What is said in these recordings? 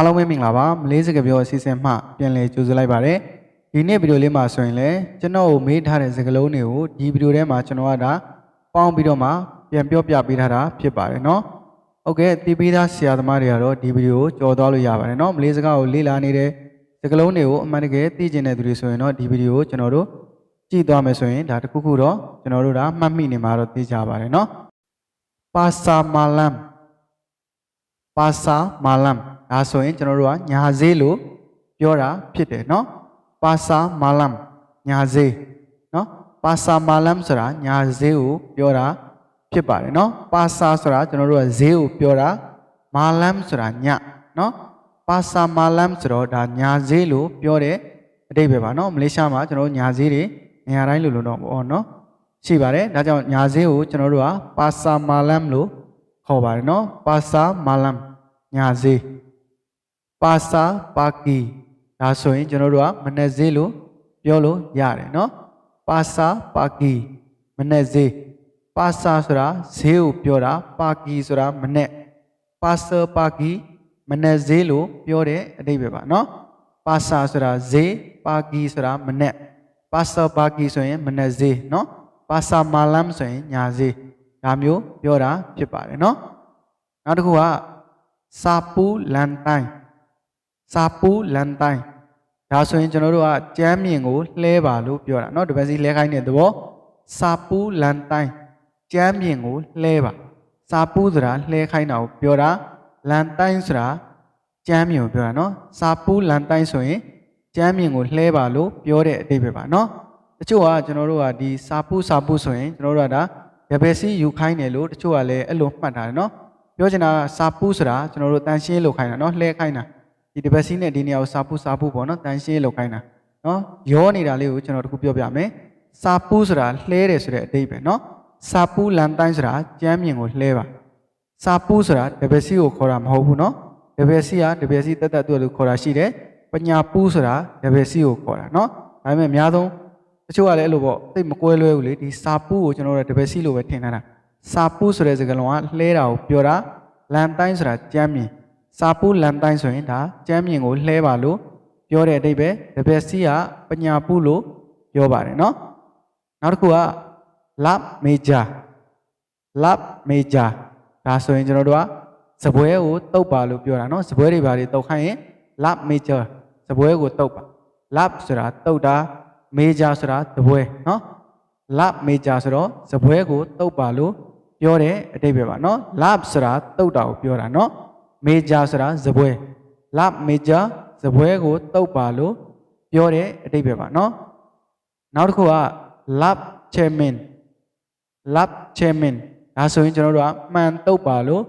အားလုံးပဲမင်္ဂလာပါမလေးစကားပြောအစီအစဉ်မှပြန်လည်ကြိုဆိုလိုက်ပါတယ်ဒီနေ့ဗီဒီယိုလေးမှာဆိုရင်လည်းကျွန်တော်ကိုမေးထားတဲ့စကားလုံးတွေကိုဒီဗီဒီယိုထဲမှာကျွန်တော်ကဒါပေါင်းပြီးတော့မှပြန်ပြောပြပေးထားတာဖြစ်ပါတယ်เนาะဟုတ်ကဲ့တီးပြီးသားဆရာသမားတွေကတော့ဒီဗီဒီယိုကိုကြော်သွားလို့ရပါတယ်เนาะမလေးစကားကိုလေ့လာနေတဲ့စကားလုံးတွေကိုအမှန်တကယ်သိကျင်တဲ့သူတွေဆိုရင်တော့ဒီဗီဒီယိုကိုကျွန်တော်တို့ကြည့်သွားမယ်ဆိုရင်ဒါတစ်ခုခုတော့ကျွန်တော်တို့ဒါမှတ်မိနေမှာတော့သိကြပါတယ်เนาะပါစာမာလမ် ပါစာမာလမ် ဒါဆိုရင်ကျွန်တော်တို့ကညာဈေးလို့ပြောတာဖြစ်တယ်เนาะပါစာမာလမ်ညာဈေးเนาะပါစာမာလမ်ဆိုတာညာဈေးကိုပြောတာဖြစ်ပါတယ်เนาะပါစာဆိုတာကျွန်တော်တို့ကဈေးကိုပြောတာမာလမ်ဆိုတာညเนาะပါစာမာလမ်ဆိုတော့ဒါညာဈေးလို့ပြောတဲ့အတိတ်ပဲပါเนาะမလေးရှားမှာကျွန်တော်တို့ညာဈေးတွေနေရာတိုင်းလို့လို့တော့ပေါ့เนาะရှိပါတယ်ဒါကြောင့်ညာဈေးကိုကျွန်တော်တို့ကပါစာမာလမ်လို့ ခေါ်ပါတယ်နော်ပါစာမာလမ်ညာဈေး ပါစာပါကီဒါဆိုရင်ကျွန်တော်တို့ကမနေ့ဈေးလို့ပြောလို့ရတယ်နော်ပါစာပါကီမနေ့ဈေးပါစာဆိုတာဈေးကိုပြောတာပါကီဆိုတာမနေ့ပါစာပါကီမနေ့ဈေးလို့ပြောတဲ့အတိတ်ပဲပါနော်ပါစာဆိုတာဈေးပါကီဆိုတာမနေ့ပါစာပါကီဆိုရင်မနေ့ဈေးနော်ပါစာမာလမ်ဆိုရင်ညာဈေး ဒါမျိုးပြောတာဖြစ်ပါတယ်เนาะနောက်တစ်ခုကစာပူလန်တိုင်း စာပူလန်တိုင်းဒါဆိုရင်ကျွန်တော်တို့ကကြမ်းမြင်ကိုလှဲပါလို့ပြောတာเนาะဒီဘက်စီလှဲခိုင်းတဲ့သဘောစာပူလန်တိုင်းကြမ်းမြင်ကိုလှဲပါစာပူဆိုတာလှဲခိုင်းတာကိုပြောတာလန်တိုင်းဆိုတာကြမ်းမြင်ကိုပြောတာเนาะစာပူလန်တိုင်းဆိုရင်ကြမ်းမြင်ကိုလှဲပါလို့ပြောတဲ့အဓိပ္ပာယ်ပါเนาะတချို့ကကျွန်တော်တို့ကဒီစာပူစာပူဆိုရင်ကျွန်တော်တို့ကဒါ ရဘယ်စီယူခိုင်းတယ်လို့တချို့ကလည်းအဲ့လိုမှတ်ထားတယ်နော်ပြောချင်တာကစာပူးဆိုတာကျွန်တော်တို့တန်ရှင်းလို့ခိုင်းတာနော်လှဲခိုင်းတာ ဒီတပတ်စီနဲ့ဒီနေရာကိုစာပူးစာပူးပေါ့နော်တန်ရှင်းလို့ခိုင်းတာနော်ရောနေတာလေးကိုကျွန်တော်တခုပြောပြမယ်စာပူးဆိုတာလှဲတယ်ဆိုတဲ့အတိတ်ပဲနော်စာပူးလန်တိုင်းဆိုတာကြမ်းမြင်ကိုလှဲပါစာပူးဆိုတာတပတ်စီကိုခေါ်တာမဟုတ်ဘူးနော်တပတ်စီကတပတ်စီတက်တက်တူလို့ခေါ်တာရှိတယ်ပညာပူးဆိုတာတပတ်စီကိုခေါ်တာနော်ဒါပေမဲ့အများဆုံးတချို့ကလည်းအဲ့လိုပေါ့သိပ်မကွဲလွဲဘူးလေဒီစာပူးကိုကျွန်တော်တို့တပည့်စီလိုပဲထင်ထားတာစာပူးဆိုတဲ့စကားလုံးကလှဲတာကိုပြောတာလန်တိုင်းဆိုတာကြမ်းမြင် စာပူးလန်တိုင်းဆိုရင်ဒါကြမ်းမြင်ကိုလှဲပါလို့ပြောတဲ့အတိတ်ပဲတပည့်စီကပညာပူးလို့ပြောပါတယ်နော်နောက်တစ်ခုက lab major lab major ဒါဆိုရင်ကျွန်တော်တို့ကစပွဲကိုတုပ်ပါလို့ပြောတာနော်စပွဲတွေဘာတွေတုပ်ခိုင်းရင် lab major စပွဲကိုတုပ်ပါ lab ဆိုတာတုပ်တာ major ဆိုတာတပွဲเนาะ lab major ဆိုတော့စပွဲကိုတုပ်ပါလို့ပြောတဲ့အတိတ်ပဲပါเนาะ lab ဆိုတာတုပ်တာကိုပြောတာเนาะ မေဂျာဆိုတာဇပွဲလမေဂျာဇပွဲကိုတုတ်ပါလို့ပြောတဲ့အတိတ်ပဲပါနော်နောက်တစ်ခုက lab chairman lab chairman ဒါဆိုရင်ကျွန်တော်တို့ကမှန်တုတ်ပါလို့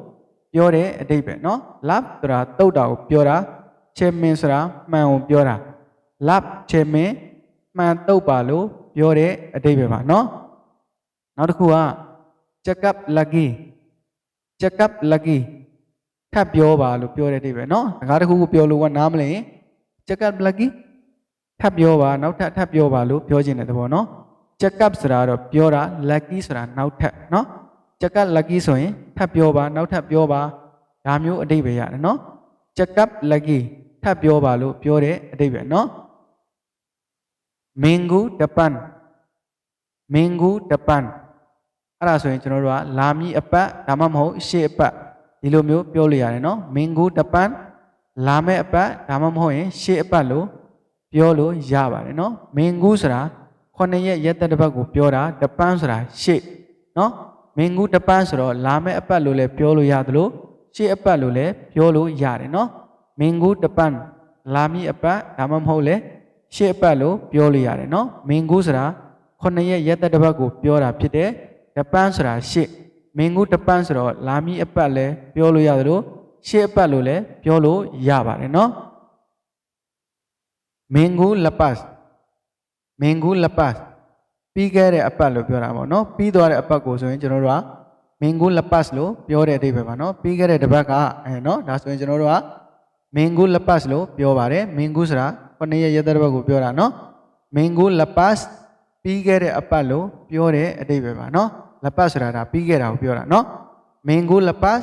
ပြောတဲ့အတိတ်ပဲနော် lab ဆိုတာတုတ်တာကိုပြောတာ chairman ဆိုတာမှန်ကိုပြောတာ lab chairman မှန်တုတ်ပါလို့ပြောတဲ့အတိတ်ပဲပါနော်နောက်တစ်ခုက check up lucky check up lucky ထပ်ပြောပါလို့ပြောတဲ့အတိတ်ပဲเนาะငါတစ်ခုခုပြောလို့ကနားမလဲရင် check up lucky ထပ်ပြောပါနောက်ထပ်ထပ်ပြောပါလို့ပြောခြင်းတဲ့သဘောเนาะ check up ဆိုတာတော့ပြောတာ lucky ဆိုတာနောက်ထပ်เนาะ check up lucky ဆိုရင်ထပ်ပြောပါနောက်ထပ်ပြောပါဒါမျိုးအတိတ်ပဲရတယ်เนาะ check up lucky ထပ်ပြောပါလို့ပြောတဲ့အတိတ်ပဲเนาะ မင်ဂူတပန်မင်ဂူတပန်အဲ့ဒါဆိုရင်ကျွန်တော်တို့ကလာမီအပတ်ဒါမှမဟုတ်ရှေ့အပတ် ဒီလိုမျိုးပြောလို့ရတယ်နော်မင်ဂူတပန်လာမဲ့အပတ်ဒါမှမဟုတ်ရင်ရှေ့အပတ်လို့ပြောလို့ရပါတယ်နော်မင်ဂူဆိုတာခုနှစ်ရက်ရက်သက်တစ်ပတ်ကိုပြောတာတပန်ဆိုတာရှေ့နော်မင်ဂူတပန်ဆိုတော့လာမဲ့အပတ်လို့လည်းပြောလို့ရတယ်လို့ရှေ့အပတ်လို့လည်းပြောလို့ရတယ်နော်မင်ဂူတပန်လာမီအပတ်ဒါမှမဟုတ်လေရှေ့အပတ်လို့ပြောလို့ရတယ်နော်မင်ဂူဆိုတာခုနှစ်ရက်ရက်သက်တစ်ပတ်ကိုပြောတာဖြစ်တယ်တပန်းဆိုတာရှေ့ မင်ဂူတပန်းဆိုတော့လာမီအပတ်လည်းပြောလို့ရတယ်လို့ရှေ့အပတ်လို့လည်းပြောလို့ရပါတယ်နော်မင်ဂူလပတ်မင်ဂူလပတ်ပြီးခဲ့တဲ့အပတ်လို့ပြောတာပေါ့နော်ပြီးသွားတဲ့အပတ်ကိုဆိုရင်ကျွန်တော်တို့ကမင်ဂူလပတ်လို့ပြောတဲ့အဓိပ္ပာယ်ပါနော်ပြီးခဲ့တဲ့တစ်ပတ်ကအဲနော်ဒါဆိုရင်ကျွန်တော်တို့ကမင်ဂူလပတ်လို့ပြောပါတယ်မင်ဂူဆိုတာခုနှစ်ရက်ရက်သက်တစ်ပတ်ကိုပြောတာနော်မင်ဂူလပတ်ပြီးခဲ့တဲ့အပတ်လို့ပြောတဲ့အတိတ်ပဲပါနော် လပတ်ဆိုတာဒါပြီးခဲ့တာကိုပြောတာနော်မင်ဂူလပတ်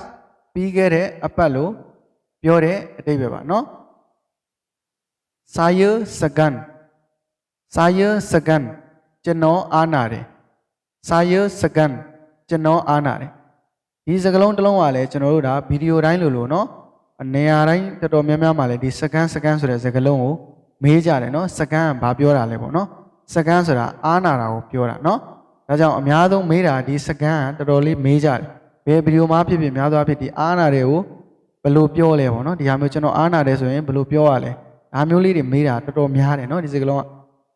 ပြီးခဲ့တဲ့အပတ်လို့ပြောတဲ့အတိတ်ပဲပါနော်စာယစကန်စာယစကန်ကျွန်တော်အားနာတယ်စာယစကန်ကျွန်တော်အားနာတယ်ဒီစကလုံးတစ်လုံးကလည်းကျွန်တော်တို့ဒါဗီဒီယိုတိုင်းလိုလိုနော်အနေရာတိုင်းတော်တော်များများမှာလည်းဒီစကန်စကန်ဆိုတဲ့စကလုံးကိုမေးကြတယ်နော်စကန်ကဘာပြောတာလဲပေါ့နော်စကန်ဆိုတာအားနာတာကိုပြောတာနော် ဒါကြောင့်အများဆုံးမေးတာဒီစကန်ကတော်တော်လေးမေးကြတယ်ဘယ်ဗီဒီယိုမှာဖြစ်ဖြစ်များသောအားဖြင့်ဒီအားနာတွေကိုဘယ်လိုပြောလဲပေါ့နော်ဒီဟာမျိုးကျွန်တော်အားနာတယ်ဆိုရင်ဘယ်လိုပြောရလဲဒါမျိုးလေးတွေမေးတာတော်တော်များတယ်နော်ဒီစကလုံးက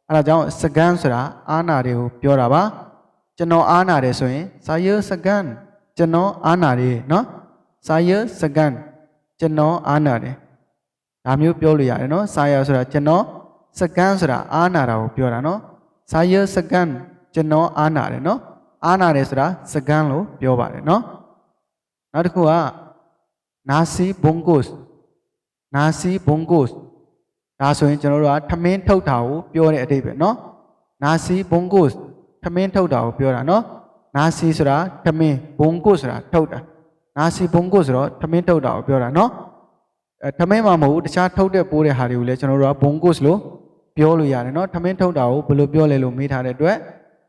အဲဒါကြောင့်စကန်ဆိုတာအားနာတွေကိုပြောတာပါကျွန်တော်အားနာတယ်ဆိုရင်စာရစကန်ကျွန်တော်အားနာတယ်နော်စာရစကန်ကျွန်တော်အားနာတယ်ဒါမျိုးပြောလို့ရတယ်နော်စာရဆိုတာကျွန်တော်စကန်ဆိုတာအားနာတာကိုပြောတာနော်စာရစကန် ကျွန်တော်အားနာတယ်နော်အားနာတယ်ဆိုတာစကန်လို့ပြောပါတယ်နော်နောက်တစ်ခုကနာစီဘုံကိုစ်နာစီဘုံကိုစ်ဒါဆိုရင်ကျွန်တော်တို့ကထမင်းထုတ်တာကိုပြောတဲ့အတိတ်ပဲနော်နာစီဘုံကိုစ်ထမင်းထုတ်တာကိုပြောတာနော်နာစီဆိုတာထမင်းဘုံကိုဆိုတာထုတ်တာနာစီဘုံကိုဆိုတော့ထမင်းထုတ်တာကိုပြောတာနော်အဲထမင်းမှာမဟုတ်ဘူးတခြားထုတ်တဲ့ပိုးတဲ့ဟာတွေကိုလည်းကျွန်တော်တို့ကဘုံကိုလို့ပြောလို့ရတယ်နော်ထမင်းထုတ်တာကိုဘယ်လိုပြောလဲလို့မေးထားတဲ့အတွက်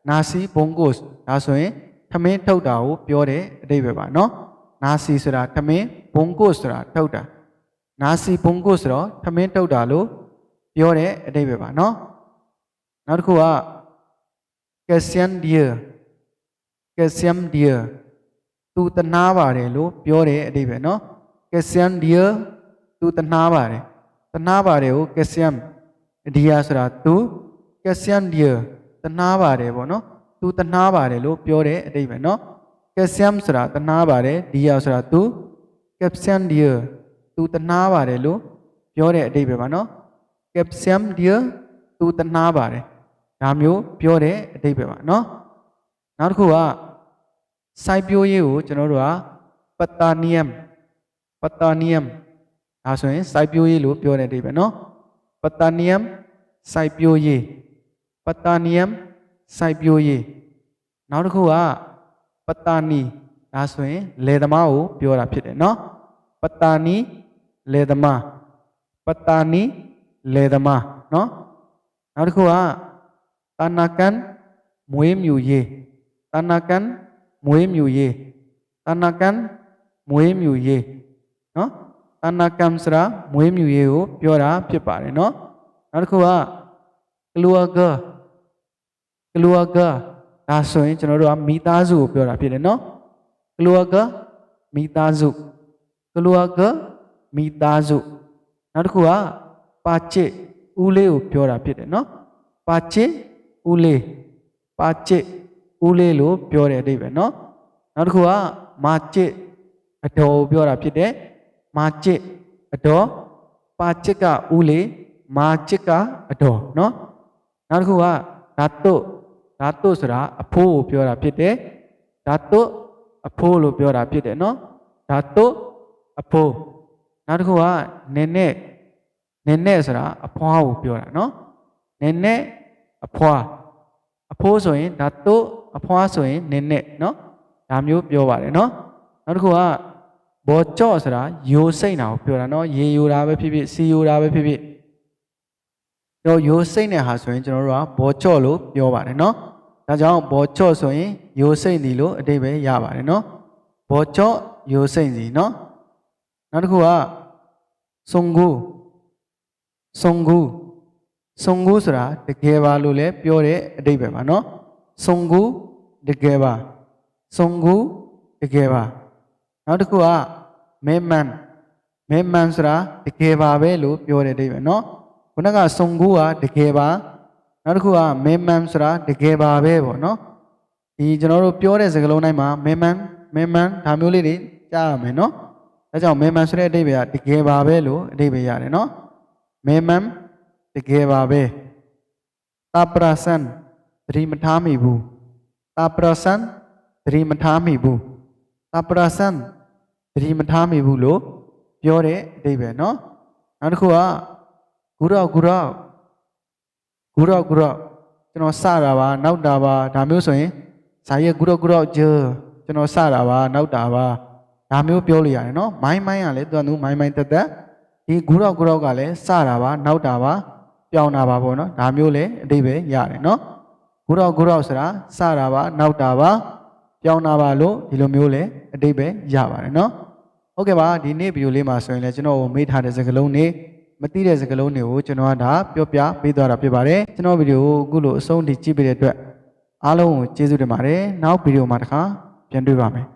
နာစီဘုံကိုဒါဆိုရင်ထမင်းထုတ်တာကိုပြောတဲ့အတိပ္ပယ်ပါနော်နာစီဆိုတာထမင်းဘုံကိုဆိုတာထုတ်တာနာစီဘုံကိုဆိုတော့ထမင်းထုတ်တာလို့ပြောတဲ့အတိပ္ပယ်ပါနော်နောက်တစ်ခုက Kasian dear Kasian dear သူတနာပါတယ်လို့ပြောတဲ့အတိပ္ပယ်နော် Kasian dear သူတနာပါတယ်တနာပါတယ်ကို Kasian dear ဆိုတာသူ Kasian dear တနာပါတယ်ပေါ့နော်သူတနာပါတယ်လို့ပြောတဲ့အတိတ်ပဲနော်ကက်လ်ဆီယမ်ဆိုတာတနာပါတယ်ဒီယာဆိုတာသူကက်လ်ဆီယမ်ဒီယာသူတနာပါတယ်လို့ပြောတဲ့အတိတ်ပဲပါနော်ကက်လ်ဆီယမ်ဒီယာသူတနာပါတယ်ဒါမျိုးပြောတဲ့အတိတ်ပဲပါနော်နောက်တစ်ခုကစိုက်ပျိုးရေးကိုကျွန်တော်တို့ကပတာနီယမ်ပတာနီယမ်ဒါဆိုရင်စိုက်ပျိုးရေးလို့ပြောတဲ့အတိတ်ပဲနော်ပတာနီယမ်စိုက်ပျိုးရေး ပတ္တာနီယမ်စိုက်ပျိုးရေးနောက်တစ်ခုက ပတ္တာနီဒါဆိုရင်လယ်သမားကိုပြောတာဖြစ်တယ်เนาะပတ္တာနီလယ်သမားပတ္တာနီလယ်သမားเนาะနောက်တစ်ခုကတာနာကန်မွေးမြူရေးတာနာကန်မွေးမြူရေးတာနာကန်မွေးမြူရေးเนาะတာနာကန်ဆိုတာမွေးမြူရေးကိုပြောတာဖြစ်ပါတယ်เนาะနောက်တစ်ခုကကလူအကာ ကလူအကာဒါဆိုရင်ကျွန်တော်တို့ကမိသားစုကိုပြောတာဖြစ်တယ်နော်ကလူကမိသားစုကလူကမိသားစုနောက်တစ်ခုကပါချစ်ဦးလေးကိုပြောတာဖြစ်တယ်နော်ပါချစ်ဦးလေးပါချစ်ဦးလေးလို့ပြောတဲ့အဓိပ္ပာယ်နော်နောက်တစ်ခုကမာချစ်အတော်ကိုပြောတာဖြစ်တယ်မာချစ်အတော်ပါချစ်ကဦးလေးမာချစ်ကအတော်နော်နောက်တစ်ခုကဓာတ်တု ဓာတုဆိုတာအဖိုးကိုပြောတာဖြစ်တယ်ဓာတုအဖိုးလို့ပြောတာဖြစ်တယ်နော်ဓာတုအဖိုးနောက်တစ်ခုကနင်းနဲ့နင်းနဲ့ဆိုတာအဖွားကိုပြောတာနော်နင်းနဲ့အဖွားအဖိုးဆိုရင်ဓာတုအဖွားဆိုရင်နင်းနဲ့နော်ဒါမျိုးပြောပါတယ်နော်နောက်တစ်ခုကဘောကြော့ဆိုတာယိုစိတ်နာကိုပြောတာနော်ရေယိုတာပဲဖြစ်ဖြစ်စီယိုတာပဲဖြစ်ဖြစ်တော့ယိုစိတ်နဲ့ဟာဆိုရင်ကျွန်တော်တို့ကဘောကြော့လို့ပြောပါတယ်နော် ဒါကြောင့်ဘောချော့ဆိုရင်ယိုစိမ့်စီလို့အတိတ်ပဲရပါတယ်နော်ဘောချော့ယိုစိမ့်စီနော်နောက်တစ်ခုကဆုံကူဆုံကူဆုံကူဆိုတာတကယ်ပါလို့လည်းပြောတဲ့အတိတ်ပဲပါနော်ဆုံကူတကယ်ပါဆုံကူတကယ်ပါနောက်တစ်ခုကမဲမန်မဲမန်ဆိုတာတကယ်ပါပဲလို့ပြောတဲ့အတိတ်ပဲနော်ခုနကဆုံကူကတကယ်ပါ နောက်တစ်ခုကမေမန်ဆိုတာတကယ်ပါပဲပေါ့နော်ဒီကျွန်တော်တို့ပြောတဲ့စကားလုံးတိုင်းမှာမေမန်မေမန်ဒါမျိုးလေးတွေကြားရမယ်နော်ဒါကြောင့်မေမန်ဆိုတဲ့အဓိပ္ပာယ်ကတကယ်ပါပဲလို့အဓိပ္ပာယ်ရတယ်နော်မေမန်တကယ်ပါပဲတာပရဆန်သတိမထားမိဘူးတာပရဆန်သတိမထားမိဘူးတာပရဆန်သတိမထားမိဘူးလို့ပြောတဲ့အဓိပ္ပာယ်နော်နောက်တစ်ခုကဂုရောဂုရော ဂုရောဂုရောကျွန်တော်စတာပါနောက်တာပါဒါမျိုးဆိုရင်ဇာရဲ့ဂုရောဂုရောဂျကျွန်တော်စတာပါနောက်တာပါဒါဒါမျိုးပြောလို့ရတယ်နော်မိုင်းမိုင်းကလည်းသူကသူမိုင်းမိုင်းတက်တက်ဒီဂူရောက်ဂူရောက်ကလည်းစတာပါနောက်တာပါပြောင်းတာပါပေါ့နော်ဒါမျိုးလည်းအတိပ္ပယ်ရတယ်နော်ဂူရောက်ဂူရောက်ဆိုတာစတာပါနောက်တာပါပြောင်းတာပါလို့ဒီလိုမျိုးလည်းအတိပ္ပယ်ရပါတယ်နော်ဟုတ်ကဲ့ပါဒီနေ့ဗီဒီယိုလေးမှာဆိုရင်လည်းကျွန်တော်မေးထားတဲ့စကားလုံးတွေ မသိတဲ့စကားလုံးတွေကိုကျွန်တော်ကဒါပြောပြပေးသွားတာဖြစ်ပါတယ်ကျွန်တော်ဗီဒီယိုကိုအခုလိုအဆုံးထိကြည့်ပေးတဲ့အတွက်အားလုံးကိုကျေးဇူးတင်ပါတယ်နောက်ဗီဒီယိုမှာတစ်ခါပြန်တွေ့ပါမယ်